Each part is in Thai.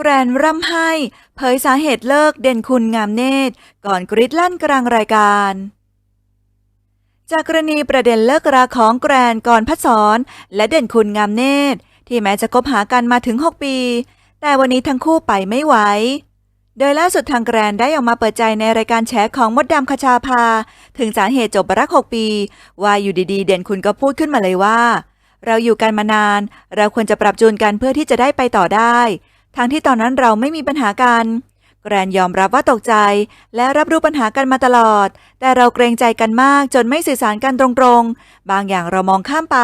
แกรนร่ำไห้เผยสาเหตุเลิกเด่นคุณงามเนตร ก่อนกริดลั่นกลางรายการ จากกรณีประเด็นเลิกราของแกรนก่อนพัดสอนและเด่นคุณงามเนตร ที่แม้จะคบหากันมาถึง 6 ปี แต่วันนี้ทั้งคู่ไปไม่ไหว โดยล่าสุดทางแกรนได้ออกมาเปิดใจในรายการแฉของมดดำคชาภา ถึงสาเหตุจบรัก 6 ปี ว่าอยู่ดีๆ เด่นคุณก็พูดขึ้นมาเลยว่า เราอยู่กันมานาน เราควรจะปรับจูนกันเพื่อที่จะได้ไปต่อได้ ทั้งที่ตอนนั้นเราไม่มีปัญหากัน แกรนยอมรับว่าตกใจ และรับรู้ปัญหากันมาตลอด แต่เราเกรงใจกันมากจนไม่สื่อสารกันตรงๆ บางอย่างเรามองข้ามไป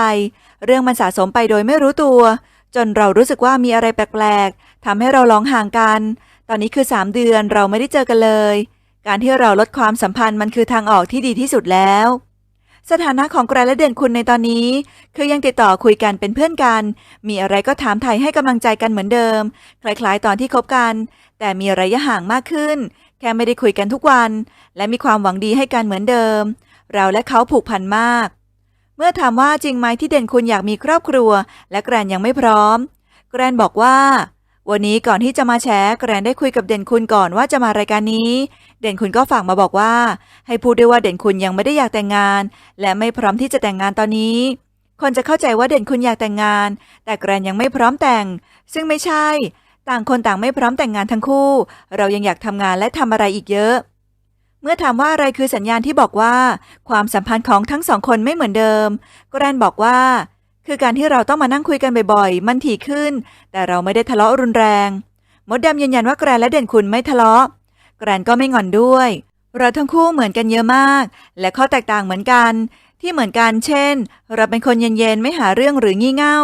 เรื่องมันสะสมไปโดยไม่รู้ตัว จนเรารู้สึกว่ามีอะไรแปลกๆทำให้เราร้องห่างกัน ตอนนี้คือ 3 เดือนเราไม่ได้เจอกันเลย การที่เราลดความสัมพันธ์มันคือทางออกที่ดีที่สุดแล้ว สถานะของแกรนและเด่นคุณในตอนนี้ คือยังติดต่อคุยกันเป็นเพื่อนกัน มีอะไรก็ถามไทยให้กำลังใจกันเหมือนเดิม คล้ายๆ ตอนที่คบกัน แต่มีระยะห่างมากขึ้น แค่ไม่ได้คุยกันทุกวัน และมีความหวังดีให้กันเหมือนเดิม เราและเขาผูกพันมาก เมื่อถามว่าจริงไหมที่เด่นคุณอยากมีครอบครัว และแกรนยังไม่พร้อม แกรนบอกว่า วันนี้ก่อนที่จะมาแชร์แกรนได้คุยกับเด่นคุณก่อนว่าจะมารายการนี้ เด่นคุณก็ฝากมาบอกว่า ให้พูดด้วยว่าเด่นคุณยังไม่ได้อยากแต่งงาน และไม่พร้อมที่จะแต่งงานตอนนี้ คนจะเข้าใจว่าเด่นคุณอยากแต่งงาน แต่แกรนยังไม่พร้อมแต่ง ซึ่งไม่ใช่ ต่างคนต่างไม่พร้อมแต่งงานทั้งคู่ เรายังอยากทำงานและทำอะไรอีกเยอะ เมื่อถามว่าอะไรคือสัญญาณที่บอกว่า ความสัมพันธ์ของทั้งสองคนไม่เหมือนเดิม แกรนบอกว่า คือการที่เราต้องมานั่งคุยกันบ่อยๆ มันถี่ขึ้น แต่เราไม่ได้ทะเลาะรุนแรง มดดำยืนยันว่าแกรนและเด่นคุณไม่ทะเลาะ แกรนก็ไม่งอนด้วย เราทั้งคู่เหมือนกันเยอะมาก และข้อแตกต่างเหมือนกัน ที่เหมือนกันเช่น เราเป็นคนเย็นๆ ไม่หาเรื่องหรืองี่เง่า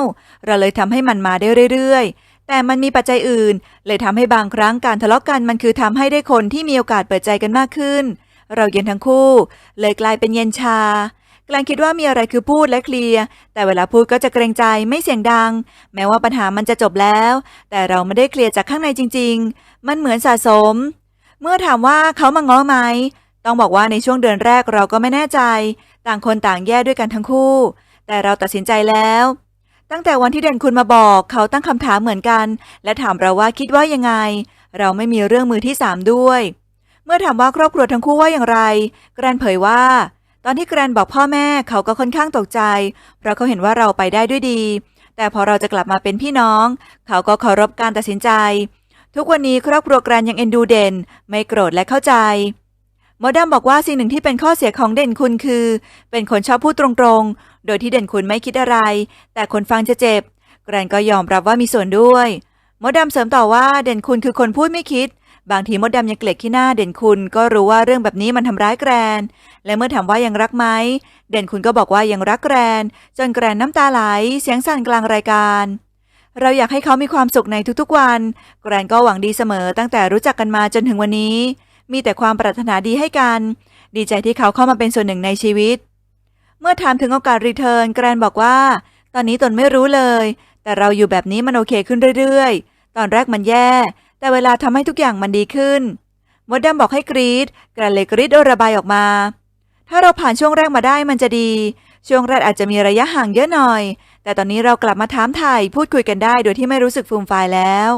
เราเลยทำให้มันมาได้เรื่อยๆ แต่มันมีปัจจัยอื่น เลยทำให้บางครั้งการทะเลาะกันมันคือทำให้ได้คนที่มีโอกาสเปิดใจกันมากขึ้น เราเย็นทั้งคู่ เลยกลายเป็นเย็นชา กลนคิดว่ามีอะไรคือพูดและเคลียร์แต่เวลาพูดก็จะเกรงใจไม่เสียงดัง แม้ว่าปัญหามันจะจบแล้ว แต่เราไม่ได้เคลียร์จากข้างในจริง ๆ มันเหมือนสะสม เมื่อถามว่าเขามาง้อไหมต้องบอกว่าในช่วงเดือนแรกเราก็ไม่แน่ใจ ต่างคนต่างแย่ด้วยกันทั้งคู่ แต่เราตัดสินใจแล้ว ตั้งแต่วันที่เด่นคุณมาบอก เขาตั้งคำถามเหมือนกัน และถามเราว่าคิดว่ายังไง เราไม่มีเรื่องมือที่สามด้วย เมื่อถามว่าครอบครัวทั้งคู่ว่าอย่างไร แกรนเผยว่า ตอนที่แกรนบอกพ่อแม่เขาก็ค่อนข้างตกใจ เพราะเขาเห็นว่าเราไปได้ด้วยดี แต่พอเราจะกลับมาเป็นพี่น้อง เขาก็เคารพการตัดสินใจ ทุกวันนี้ครอบครัวแกรนยังเอ็นดูเด่น ไม่โกรธและเข้าใจหมอดำบอกว่าสิ่งหนึ่งที่เป็นข้อเสียของเด่นคุณคือ เป็นคนชอบพูดตรงๆ โดยที่เด่นคุณไม่คิดอะไร แต่คนฟังจะเจ็บ แกรนก็ยอมรับว่ามีส่วนด้วยหมอดำเสริมต่อว่าเด่นคุณคือคนพูดไม่คิด บางทีมดดำยังเกลียดขี้หน้าเด่นคุณก็รู้ว่าเรื่องแบบนี้มันทำร้ายแกรน และเมื่อถามว่ายังรักไหม เด่นคุณก็บอกว่ายังรักแกรน จนแกรนน้ำตาไหล เสียงสั่นกลางรายการ เราอยากให้เขามีความสุขในทุกๆวัน แกรนก็หวังดีเสมอตั้งแต่รู้จักกันมาจนถึงวันนี้ มีแต่ความปรารถนาดีให้กัน ดีใจที่เขาเข้ามาเป็นส่วนหนึ่งในชีวิต เมื่อถามถึงโอกาสรีเทิร์นแกรนบอกว่า ตอนนี้ตนไม่รู้เลย แต่เราอยู่แบบนี้มันโอเคขึ้นเรื่อยๆ ตอนแรกมันแย่ แต่เวลาทำให้ทุกอย่างมันดีขึ้นมดดำบอกให้กรีดกระเลยกรีดระบายออกมา ถ้าเราผ่านช่วงแรกมาได้มันจะดี ช่วงแรกอาจจะมีระยะห่างเยอะหน่อย แต่ตอนนี้เรากลับมาถามถ่ายพูดคุยกันได้โดยที่ไม่รู้สึกฟูมฟายแล้ว